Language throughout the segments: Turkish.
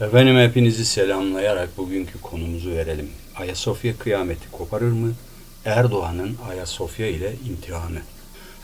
Efendim hepinizi selamlayarak bugünkü konumuzu verelim. Ayasofya kıyameti koparır mı? Erdoğan'ın Ayasofya ile imtihanı.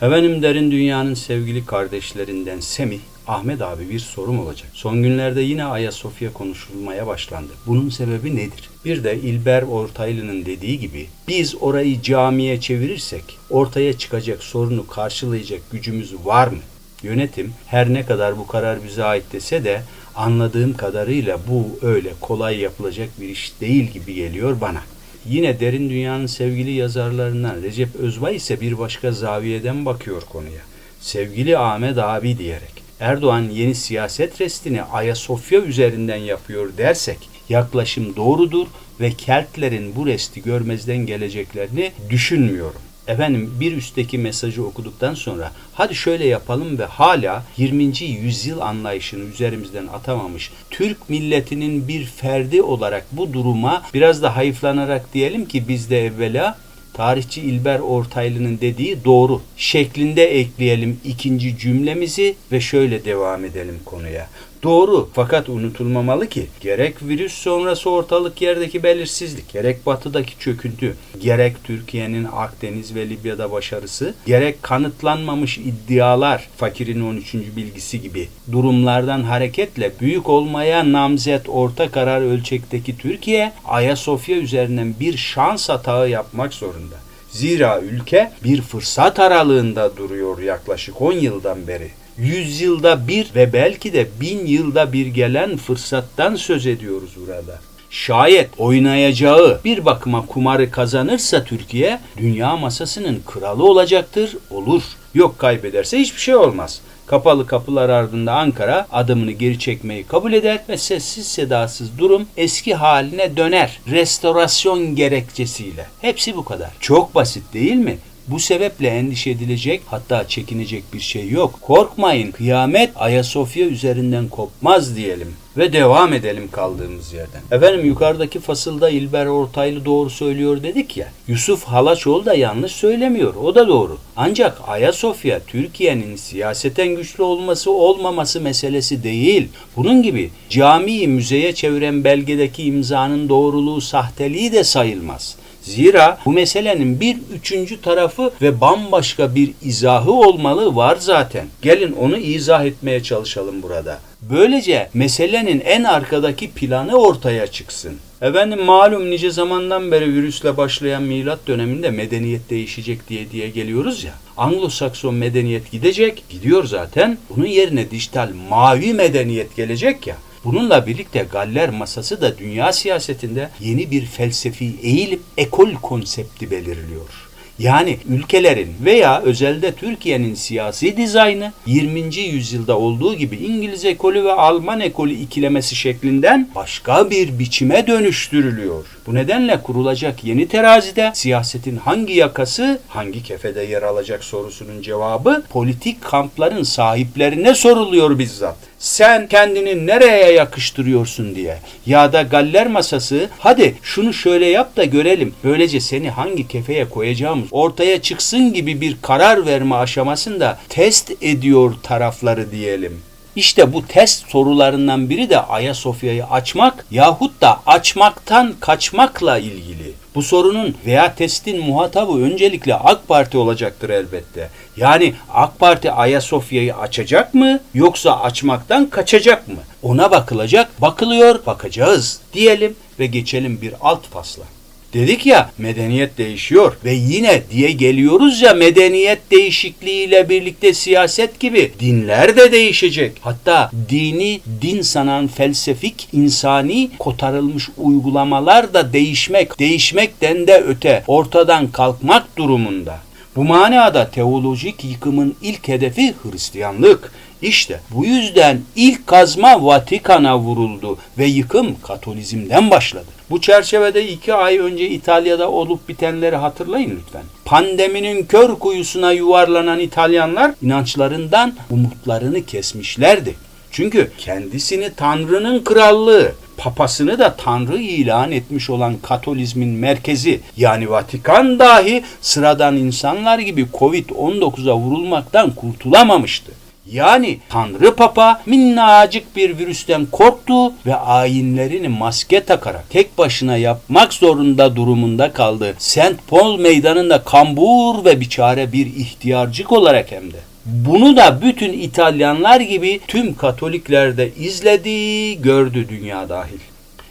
Efendim derin dünyanın sevgili kardeşlerinden Semih, Ahmet abi bir sorum olacak. Son günlerde yine Ayasofya konuşulmaya başlandı. Bunun sebebi nedir? Bir de İlber Ortaylı'nın dediği gibi biz orayı camiye çevirirsek ortaya çıkacak sorunu karşılayacak gücümüz var mı? Yönetim her ne kadar bu karar bize ait dese de anladığım kadarıyla bu öyle kolay yapılacak bir iş değil gibi geliyor bana. Yine derin dünyanın sevgili yazarlarından Recep Özbay ise bir başka zaviyeden bakıyor konuya. Sevgili Ahmet abi diyerek. Erdoğan yeni siyaset restini Ayasofya üzerinden yapıyor dersek yaklaşım doğrudur ve Keltlerin bu resti görmezden geleceklerini düşünmüyorum. Efendim bir üstteki mesajı okuduktan sonra hadi şöyle yapalım ve hala 20. yüzyıl anlayışını üzerimizden atamamış Türk milletinin bir ferdi olarak bu duruma biraz da hayıflanarak diyelim ki biz de evvela tarihçi İlber Ortaylı'nın dediği doğru şeklinde ekleyelim ikinci cümlemizi ve şöyle devam edelim konuya. Doğru fakat unutulmamalı ki gerek virüs sonrası ortalık yerdeki belirsizlik, gerek batıdaki çöküntü, gerek Türkiye'nin Akdeniz ve Libya'da başarısı, gerek kanıtlanmamış iddialar, fakirin 13. bilgisi gibi durumlardan hareketle büyük olmaya namzet orta karar ölçekteki Türkiye, Ayasofya üzerinden bir şans hatağı yapmak zorunda. Zira ülke bir fırsat aralığında duruyor yaklaşık 10 yıldan beri yüzyılda bir ve belki de bin yılda bir gelen fırsattan söz ediyoruz burada. Şayet oynayacağı bir bakıma kumarı kazanırsa Türkiye dünya masasının kralı olacaktır, olur. Yok kaybederse hiçbir şey olmaz. Kapalı kapılar ardında Ankara adımını geri çekmeyi kabul eder ve sessiz sedasız durum eski haline döner. Restorasyon gerekçesiyle. Hepsi bu kadar. Çok basit değil mi? Bu sebeple endişe edilecek hatta çekinecek bir şey yok. Korkmayın kıyamet Ayasofya üzerinden kopmaz diyelim ve devam edelim kaldığımız yerden. Efendim yukarıdaki fasılda İlber Ortaylı doğru söylüyor dedik ya. Yusuf Halaçoğlu da yanlış söylemiyor. O da doğru. Ancak Ayasofya Türkiye'nin siyaseten güçlü olması olmaması meselesi değil. Bunun gibi camiyi müzeye çeviren belgedeki imzanın doğruluğu sahteliği de sayılmaz. Zira bu meselenin bir üçüncü tarafı ve bambaşka bir izahı olmalı var zaten. Gelin onu izah etmeye çalışalım burada. Böylece meselenin en arkadaki planı ortaya çıksın. Efendim malum nice zamandan beri virüsle başlayan milat döneminde medeniyet değişecek diye diye geliyoruz ya. Anglo-Sakson medeniyet gidecek, gidiyor zaten. Bunun yerine dijital mavi medeniyet gelecek ya. Bununla birlikte Galler masası da dünya siyasetinde yeni bir felsefi eğilim, ekol konsepti belirliyor. Yani ülkelerin veya özelde Türkiye'nin siyasi dizaynı 20. yüzyılda olduğu gibi İngiliz ekolü ve Alman ekolü ikilemesi şeklinden başka bir biçime dönüştürülüyor. Bu nedenle kurulacak yeni terazide siyasetin hangi yakası hangi kefede yer alacak sorusunun cevabı politik kampların sahiplerine soruluyor bizzat. Sen kendini nereye yakıştırıyorsun diye. Ya da galler masası hadi şunu şöyle yap da görelim. Böylece seni hangi kefeye koyacağımız ortaya çıksın gibi bir karar verme aşamasında test ediyor tarafları diyelim. İşte bu test sorularından biri de Ayasofya'yı açmak yahut da açmaktan kaçmakla ilgili. Bu sorunun veya testin muhatabı öncelikle AK Parti olacaktır elbette. Yani AK Parti Ayasofya'yı açacak mı yoksa açmaktan kaçacak mı? Ona bakılacak, bakılıyor, bakacağız diyelim ve geçelim bir alt fasla. Dedik ya medeniyet değişiyor ve yine diye geliyoruz ya medeniyet değişikliğiyle birlikte siyaset gibi dinler de değişecek. Hatta dini din sanan felsefik insani kotarılmış uygulamalar da değişmek, değişmekten de öte ortadan kalkmak durumunda. Bu manada teolojik yıkımın ilk hedefi Hristiyanlık. İşte bu yüzden ilk kazma Vatikan'a vuruldu ve yıkım Katolizm'den başladı. Bu çerçevede iki ay önce İtalya'da olup bitenleri hatırlayın lütfen. Pandeminin kör kuyusuna yuvarlanan İtalyanlar inançlarından umutlarını kesmişlerdi. Çünkü kendisini Tanrı'nın krallığı, papasını da Tanrı ilan etmiş olan Katolizmin merkezi yani Vatikan dahi sıradan insanlar gibi Covid-19'a vurulmaktan kurtulamamıştı. Yani Tanrı Papa minnacık bir virüsten korktu ve ayinlerini maske takarak tek başına yapmak zorunda durumunda kaldı. St. Paul meydanında kambur ve biçare bir ihtiyarcık olarak hem de. Bunu da bütün İtalyanlar gibi tüm Katolikler de izledi, gördü dünya dahil.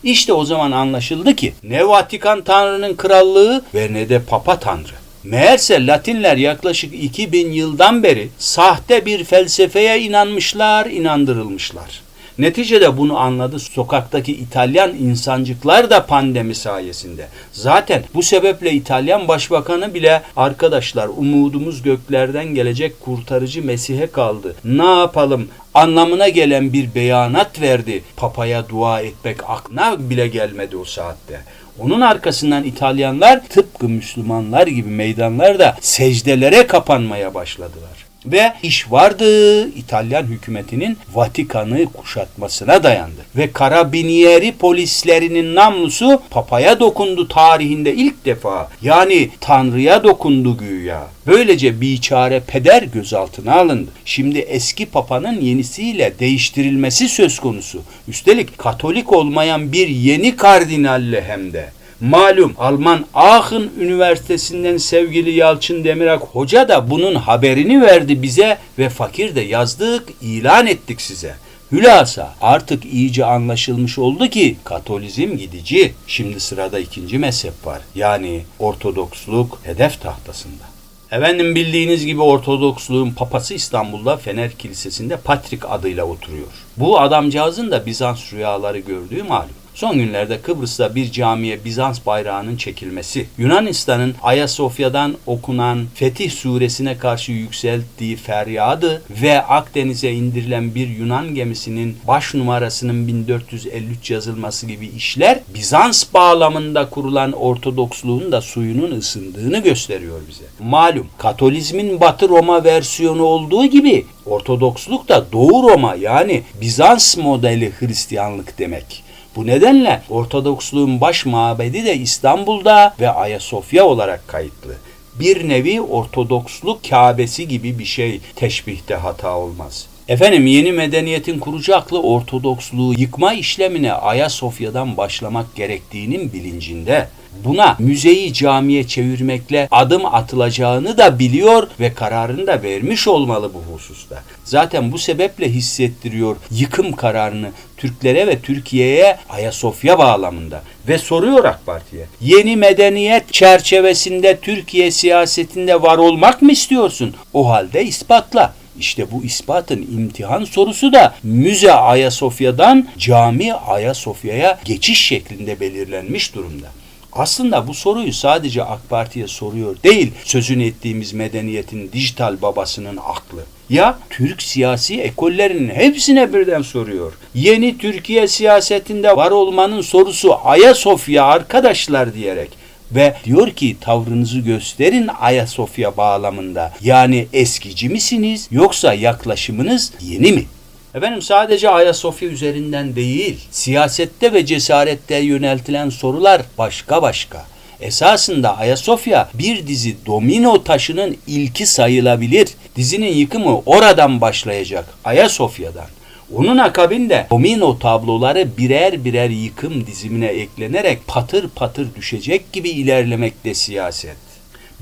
İşte o zaman anlaşıldı ki ne Vatikan Tanrı'nın krallığı ve ne de Papa Tanrı. Meğerse Latinler yaklaşık 2000 yıldan beri sahte bir felsefeye inanmışlar, inandırılmışlar. Neticede bunu anladı sokaktaki İtalyan insancıklar da pandemi sayesinde. Zaten bu sebeple İtalyan Başbakanı bile arkadaşlar umudumuz göklerden gelecek kurtarıcı Mesih'e kaldı. Ne yapalım anlamına gelen bir beyanat verdi. Papaya dua etmek aklına bile gelmedi o saatte. Onun arkasından İtalyanlar tıpkı Müslümanlar gibi meydanlarda secdelere kapanmaya başladılar. Ve iş vardı İtalyan hükümetinin Vatikan'ı kuşatmasına dayandı. Ve karabinieri polislerinin namlusu papaya dokundu tarihinde ilk defa. Yani Tanrı'ya dokundu güya. Böylece biçare peder gözaltına alındı. Şimdi eski papanın yenisiyle değiştirilmesi söz konusu. Üstelik Katolik olmayan bir yeni kardinalle hem de. Malum Alman Aachen Üniversitesi'nden sevgili Yalçın Demirak hoca da bunun haberini verdi bize ve fakir de yazdık, ilan ettik size. Hülasa artık iyice anlaşılmış oldu ki Katolizm gidici. Şimdi sırada ikinci mezhep var. Yani Ortodoksluk hedef tahtasında. Efendim bildiğiniz gibi Ortodoksluğun papası İstanbul'da Fener Kilisesi'nde Patrik adıyla oturuyor. Bu adamcağızın da Bizans rüyaları gördüğü malum. Son günlerde Kıbrıs'ta bir camiye Bizans bayrağının çekilmesi, Yunanistan'ın Ayasofya'dan okunan Fetih suresine karşı yükselttiği feryadı ve Akdeniz'e indirilen bir Yunan gemisinin baş numarasının 1453 yazılması gibi işler Bizans bağlamında kurulan Ortodoksluğun da suyunun ısındığını gösteriyor bize. Malum Katolizmin Batı Roma versiyonu olduğu gibi Ortodoksluk da Doğu Roma yani Bizans modeli Hristiyanlık demek. Bu nedenle Ortodoksluğun baş mabedi de İstanbul'da ve Ayasofya olarak kayıtlı. Bir nevi Ortodoksluk Kabe'si gibi bir şey teşbihte hata olmaz. Efendim yeni medeniyetin kurucu aklı Ortodoksluğu yıkma işlemine Ayasofya'dan başlamak gerektiğinin bilincinde. Buna müzeyi camiye çevirmekle adım atılacağını da biliyor ve kararını da vermiş olmalı bu hususta. Zaten bu sebeple hissettiriyor yıkım kararını Türklere ve Türkiye'ye Ayasofya bağlamında ve soruyor AK Parti'ye. Yeni medeniyet çerçevesinde Türkiye siyasetinde var olmak mı istiyorsun? O halde ispatla. İşte bu ispatın imtihan sorusu da Müze Ayasofya'dan Cami Ayasofya'ya geçiş şeklinde belirlenmiş durumda. Aslında bu soruyu sadece AK Parti'ye soruyor değil, sözünü ettiğimiz medeniyetin dijital babasının aklı. Ya Türk siyasi ekollerinin hepsine birden soruyor. Yeni Türkiye siyasetinde var olmanın sorusu Ayasofya arkadaşlar diyerek ve diyor ki tavrınızı gösterin Ayasofya bağlamında. Yani eskici misiniz yoksa yaklaşımınız yeni mi? Efendim sadece Ayasofya üzerinden değil, siyasette ve cesarette yöneltilen sorular başka başka. Esasında Ayasofya bir dizi domino taşının ilki sayılabilir. Dizinin yıkımı oradan başlayacak, Ayasofya'dan. Onun akabinde domino tabloları birer birer yıkım dizimine eklenerek patır patır düşecek gibi ilerlemekte siyaset.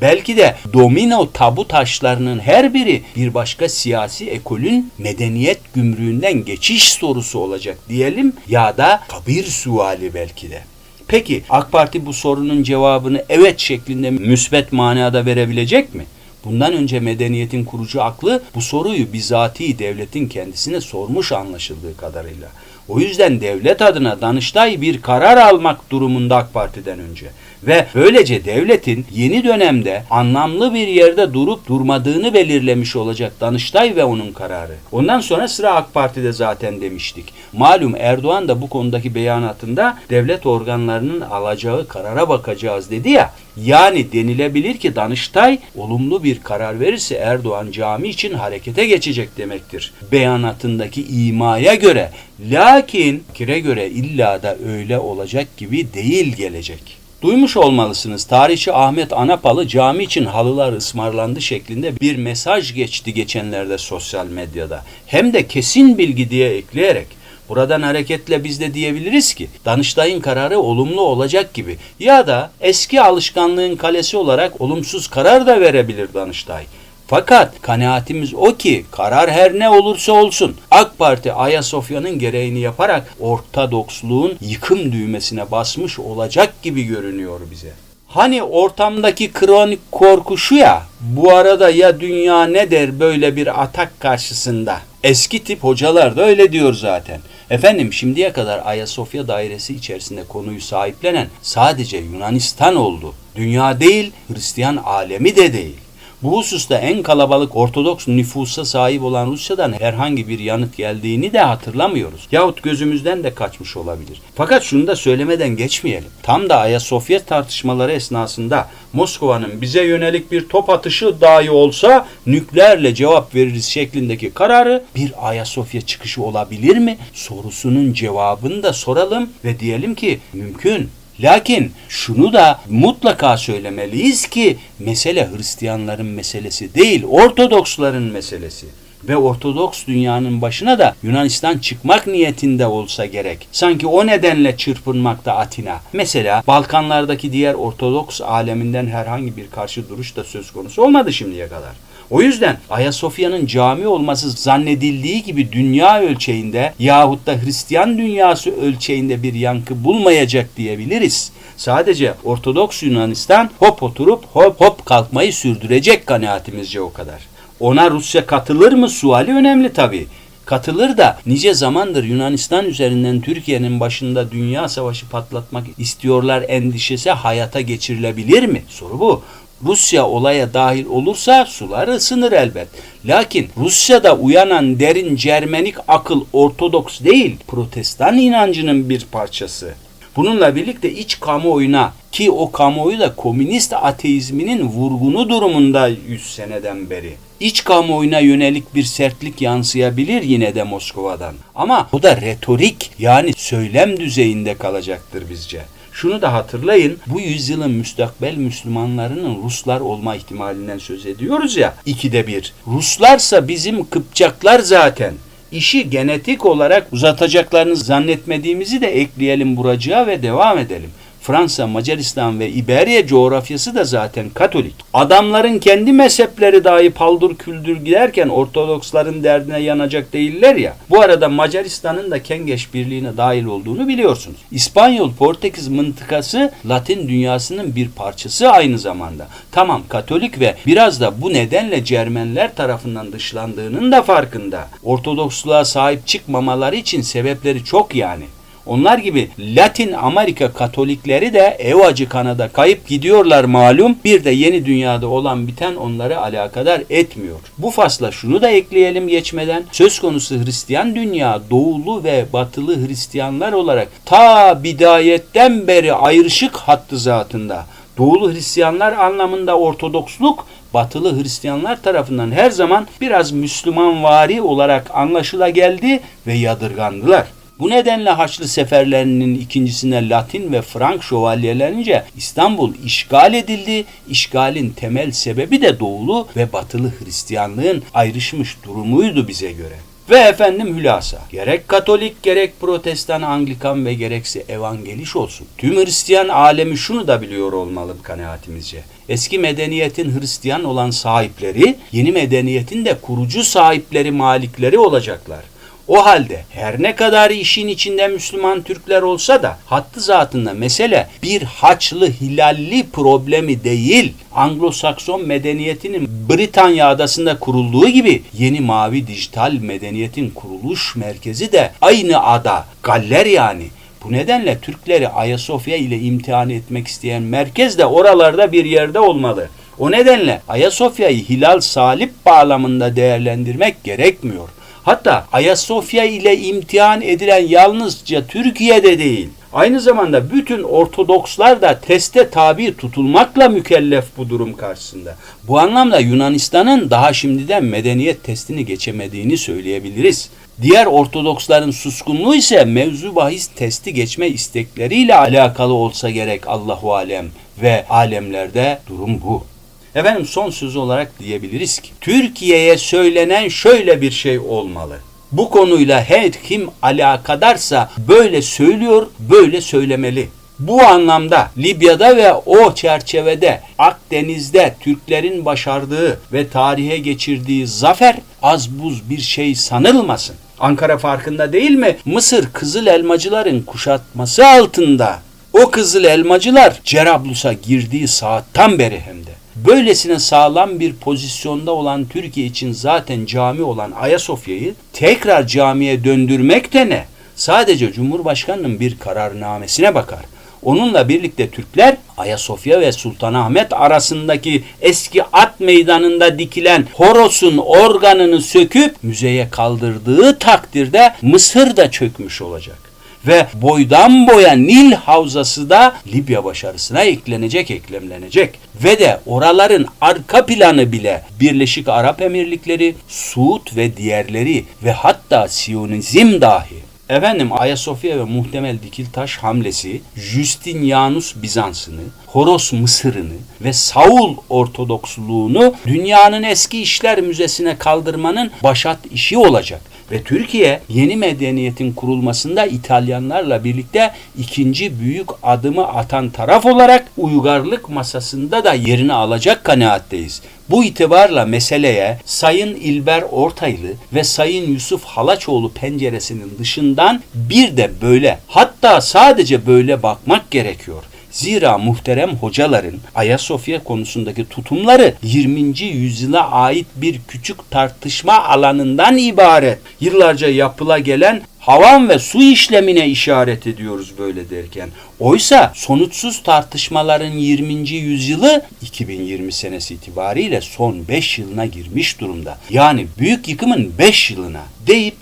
Belki de domino tabu taşlarının her biri bir başka siyasi ekolün medeniyet gümrüğünden geçiş sorusu olacak diyelim ya da kabir suali belki de. Peki AK Parti bu sorunun cevabını evet şeklinde müsbet manada verebilecek mi? Bundan önce medeniyetin kurucu aklı bu soruyu bizatihi devletin kendisine sormuş anlaşıldığı kadarıyla. O yüzden devlet adına Danıştay bir karar almak durumunda AK Parti'den önce. Ve böylece devletin yeni dönemde anlamlı bir yerde durup durmadığını belirlemiş olacak Danıştay ve onun kararı. Ondan sonra sıra AK Parti'de zaten demiştik. Malum Erdoğan da bu konudaki beyanatında devlet organlarının alacağı karara bakacağız dedi ya. Yani denilebilir ki Danıştay olumlu bir karar verirse Erdoğan cami için harekete geçecek demektir. Beyanatındaki imaya göre. Lakin kire göre illa da öyle olacak gibi değil gelecek. Duymuş olmalısınız. Tarihçi Ahmet Anapalı cami için halılar ısmarlandı şeklinde bir mesaj geçti geçenlerde sosyal medyada. Hem de kesin bilgi diye ekleyerek. Buradan hareketle biz de diyebiliriz ki Danıştay'ın kararı olumlu olacak gibi ya da eski alışkanlığın kalesi olarak olumsuz karar da verebilir Danıştay. Fakat kanaatimiz o ki karar her ne olursa olsun AK Parti Ayasofya'nın gereğini yaparak Ortodoksluğun yıkım düğmesine basmış olacak gibi görünüyor bize. Hani ortamdaki kronik korku şu ya, bu arada ya dünya ne der böyle bir atak karşısında? Eski tip hocalar da öyle diyor zaten. Efendim şimdiye kadar Ayasofya dairesi içerisinde konuyu sahiplenen sadece Yunanistan oldu. Dünya değil, Hristiyan alemi de değil. Bu hususta en kalabalık Ortodoks nüfusa sahip olan Rusya'dan herhangi bir yanıt geldiğini de hatırlamıyoruz. Yahut gözümüzden de kaçmış olabilir. Fakat şunu da söylemeden geçmeyelim. Tam da Ayasofya tartışmaları esnasında Moskova'nın bize yönelik bir top atışı dahi olsa nükleerle cevap veririz şeklindeki kararı bir Ayasofya çıkışı olabilir mi? Sorusunun cevabını da soralım ve diyelim ki mümkün. Lakin şunu da mutlaka söylemeliyiz ki mesele Hristiyanların meselesi değil, Ortodoksların meselesi. Ve Ortodoks dünyanın başına da Yunanistan çıkmak niyetinde olsa gerek. Sanki o nedenle çırpınmakta Atina. Mesela Balkanlardaki diğer Ortodoks aleminden herhangi bir karşı duruş da söz konusu olmadı şimdiye kadar. O yüzden Ayasofya'nın cami olması zannedildiği gibi dünya ölçeğinde yahut da Hristiyan dünyası ölçeğinde bir yankı bulmayacak diyebiliriz. Sadece Ortodoks Yunanistan hop oturup hop hop kalkmayı sürdürecek kanaatimizce o kadar. Ona Rusya katılır mı suali önemli tabii. Katılır da nice zamandır Yunanistan üzerinden Türkiye'nin başında dünya savaşı patlatmak istiyorlar endişesi hayata geçirilebilir mi? Soru bu. Rusya olaya dahil olursa sular ısınır elbet. Lakin Rusya'da uyanan derin Cermenik akıl Ortodoks değil, Protestan inancının bir parçası. Bununla birlikte iç kamuoyuna ki o kamuoyu da komünist ateizminin vurgunu durumunda 100 seneden beri. İç kamuoyuna yönelik bir sertlik yansıyabilir yine de Moskova'dan. Ama bu da retorik yani söylem düzeyinde kalacaktır bizce. Şunu da hatırlayın, bu yüzyılın müstakbel Müslümanlarının Ruslar olma ihtimalinden söz ediyoruz ya, ikide bir. Ruslarsa bizim Kıpçaklar zaten. İşi genetik olarak uzatacaklarını zannetmediğimizi de ekleyelim buracığa ve devam edelim. Fransa, Macaristan ve İberya coğrafyası da zaten Katolik. Adamların kendi mezhepleri dahi paldur küldür giderken Ortodoksların derdine yanacak değiller ya. Bu arada Macaristan'ın da Kengeş Birliği'ne dahil olduğunu biliyorsunuz. İspanyol, Portekiz mıntıkası Latin dünyasının bir parçası aynı zamanda. Tamam Katolik ve biraz da bu nedenle Cermenler tarafından dışlandığının da farkında. Ortodoksluğa sahip çıkmamaları için sebepleri çok yani. Onlar gibi Latin Amerika Katolikleri de ev acı kanada kayıp gidiyorlar malum. Bir de yeni dünyada olan biten onları alakadar etmiyor. Bu fasla şunu da ekleyelim geçmeden. Söz konusu Hristiyan dünya doğulu ve batılı Hristiyanlar olarak ta bidayetten beri ayrışık hattı zatında. Doğulu Hristiyanlar anlamında Ortodoksluk batılı Hristiyanlar tarafından her zaman biraz Müslümanvari olarak anlaşıla geldi ve yadırgandılar. Bu nedenle Haçlı seferlerinin ikincisine Latin ve Frank şövalyelerince İstanbul işgal edildi. İşgalin temel sebebi de doğulu ve batılı Hristiyanlığın ayrışmış durumuydu bize göre. Ve efendim hülasa. Gerek Katolik, gerek Protestan, Anglikan ve gerekse Evangeliş olsun. Tüm Hristiyan alemi şunu da biliyor olmalı kanaatimizce. Eski medeniyetin Hristiyan olan sahipleri, yeni medeniyetin de kurucu sahipleri, malikleri olacaklar. O halde her ne kadar işin içinde Müslüman Türkler olsa da hattı zatında mesele bir Haçlı Hilalli problemi değil. Anglo-Sakson medeniyetinin Britanya adasında kurulduğu gibi yeni mavi dijital medeniyetin kuruluş merkezi de aynı ada. Galler yani. Bu nedenle Türkleri Ayasofya ile imtihan etmek isteyen merkez de oralarda bir yerde olmalı. O nedenle Ayasofya'yı hilal salip bağlamında değerlendirmek gerekmiyor. Hatta Ayasofya ile imtihan edilen yalnızca Türkiye'de değil. Aynı zamanda bütün Ortodokslar da teste tabi tutulmakla mükellef bu durum karşısında. Bu anlamda Yunanistan'ın daha şimdiden medeniyet testini geçemediğini söyleyebiliriz. Diğer Ortodoksların suskunluğu ise mevzu bahis testi geçme istekleriyle alakalı olsa gerek Allahu alem ve alemlerde durum bu. Efendim son söz olarak diyebiliriz ki Türkiye'ye söylenen şöyle bir şey olmalı. Bu konuyla her kim alakadarsa böyle söylüyor, böyle söylemeli. Bu anlamda Libya'da ve o çerçevede Akdeniz'de Türklerin başardığı ve tarihe geçirdiği zafer az buz bir şey sanılmasın. Ankara farkında değil mi? Mısır Kızıl Elmacıların kuşatması altında. O Kızıl Elmacılar Cerablus'a girdiği saatten beri hem de. Böylesine sağlam bir pozisyonda olan Türkiye için zaten cami olan Ayasofya'yı tekrar camiye döndürmek de ne? Sadece Cumhurbaşkanı'nın bir kararnamesine bakar. Onunla birlikte Türkler Ayasofya ve Sultanahmet arasındaki eski at meydanında dikilen Horos'un organını söküp müzeye kaldırdığı takdirde Mısır da çökmüş olacak. Ve boydan boya Nil havzası da Libya başarısına eklenecek, eklemlenecek. Ve de oraların arka planı bile Birleşik Arap Emirlikleri, Suud ve diğerleri ve hatta Siyonizm dahi. Efendim Ayasofya ve muhtemel Dikiltaş hamlesi Justinianus Bizans'ını, Horos Mısır'ını ve Saul Ortodoksluğunu dünyanın eski işler müzesine kaldırmanın başat işi olacak. Ve Türkiye yeni medeniyetin kurulmasında İtalyanlarla birlikte ikinci büyük adımı atan taraf olarak uygarlık masasında da yerini alacak kanaatteyiz. Bu itibarla meseleye Sayın İlber Ortaylı ve Sayın Yusuf Halaçoğlu penceresinin dışından bir de böyle hatta sadece böyle bakmak gerekiyor. Zira muhterem hocaların Ayasofya konusundaki tutumları 20. yüzyıla ait bir küçük tartışma alanından ibaret. Yıllarca yapıla gelen havan ve su işlemine işaret ediyoruz böyle derken. Oysa sonuçsuz tartışmaların 20. yüzyılı 2020 senesi itibariyle son 5 yılına girmiş durumda. Yani büyük yıkımın 5 yılına deyip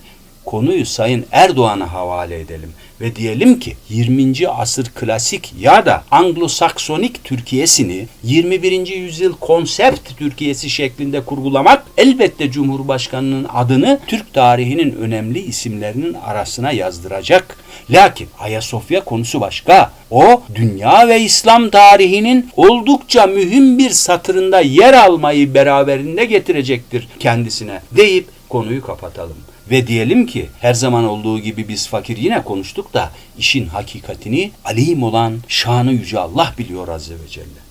konuyu Sayın Erdoğan'a havale edelim ve diyelim ki 20. asır klasik ya da Anglo-Saksonik Türkiye'sini 21. yüzyıl konsept Türkiye'si şeklinde kurgulamak elbette Cumhurbaşkanı'nın adını Türk tarihinin önemli isimlerinin arasına yazdıracak. Lakin Ayasofya konusu başka. O dünya ve İslam tarihinin oldukça mühim bir satırında yer almayı beraberinde getirecektir kendisine deyip konuyu kapatalım. Ve diyelim ki her zaman olduğu gibi biz fakir yine konuştuk da işin hakikatini alim olan şanı yüce Allah biliyor Azze ve Celle.